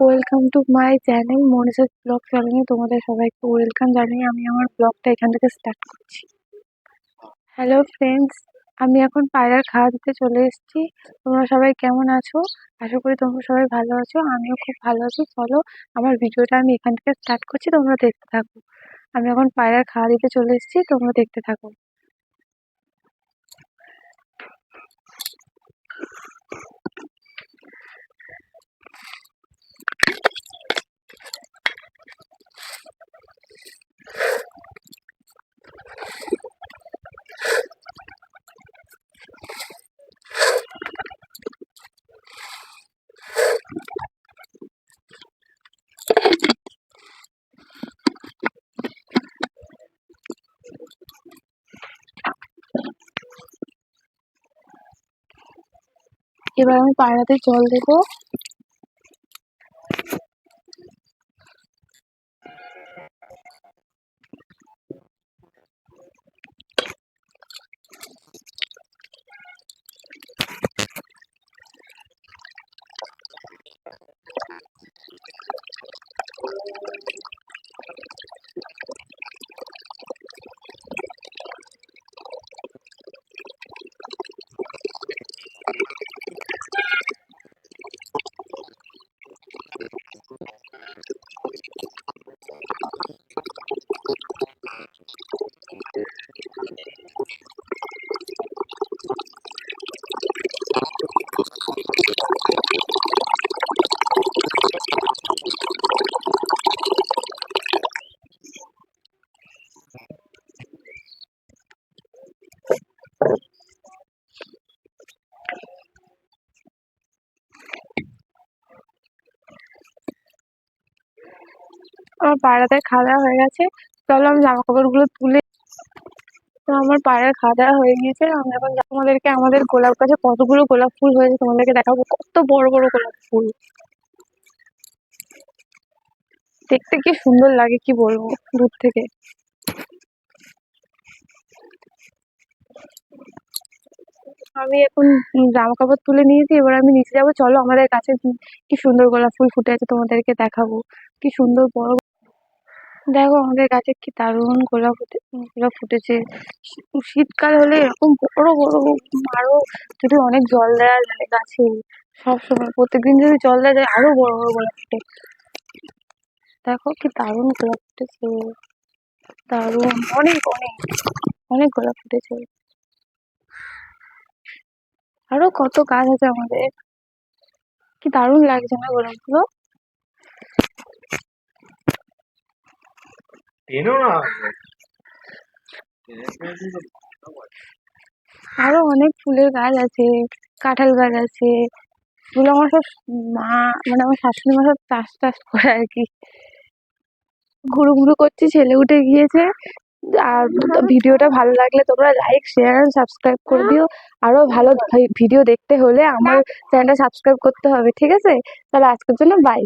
Welcome to my channel Manisha's vlog চ্যানেলে তোমাদের সবাইকে ওয়েলকাম জানিয়ে আমি আমার ব্লগটা এখান থেকে স্টার্ট করছি। হ্যালো ফ্রেন্ডস আমি এখন পায়রার খাওয়া দিতে চলে এসেছি। তোমরা সবাই কেমন আছো? আশা করি তোমরা সবাই ভালো আছো। আমিও খুব ভালো আছি। চলো, আমার ভিডিওটা আমি এখান থেকে স্টার্ট করছি। তোমরা দেখতে থাকো। আমি এখন পায়রার খাওয়া দিতে চলে এসেছি। তোমরা দেখতে থাকো। এবার আমি পায়রাতে জল দেবো। আমার পাড়াতে খাওয়া দাওয়া হয়ে গেছে। চলো আমি জামা কাপড়গুলো তুলে তো আমার পায়রার খাওয়া দাওয়া হয়ে গিয়েছে। আমি এখন তোমাদেরকে আমাদের গোলাপ গাছে। কতগুলো গোলাপ ফুল হয়েছে তোমাদেরকে দেখাবো। কত বড় বড় গোলাপ ফুল। দেখতে কি সুন্দর লাগে, কি বলব, দূর থেকে। আমি এখন জামা কাপড় তুলে নিয়েছি। এবার আমি নিচে যাব। চলো আমাদের গাছে কি কি সুন্দর গোলাপ ফুল ফুটে আছে তোমাদেরকে দেখাবো। কি সুন্দর বড় দেখো আমাদের গাছে কি দারুণ গোলাপ ফুটে, গোলাপ ফুটেছে। শীতকাল হলে এরকম বড় বড় আরও যদি অনেক জল দেওয়া যায় গাছে সবসময় প্রত্যেকদিন যদি জল দেওয়া যায়, আরও বড় বড় গোলাপ ফুটে। দেখো কি দারুণ গোলাপ ফুটেছে, দারুণ, অনেক অনেক অনেক গোলাপ ফুটেছে। আরও কত গাছ আছে আমাদের। কি দারুণ লাগছে না গোলাপগুলো টেনো না আরও অনেক ফুলের গাছ আছে, কাঁঠাল গাছ আছে। এগুলো আমার সব মা মানে আমার শাশুড়ি মা সব চাষ টাস করে আর কি। ঘুরু ঘুরু করছি, ছেলে উঠে গিয়েছে। আর ভিডিওটা ভালো লাগলে তোমরা লাইক শেয়ার সাবস্ক্রাইব করে দিও। আরও ভালো ভিডিও দেখতে হলে আমার চ্যানেলটা সাবস্ক্রাইব করতে হবে, ঠিক আছে? তাহলে আজকের জন্য বাই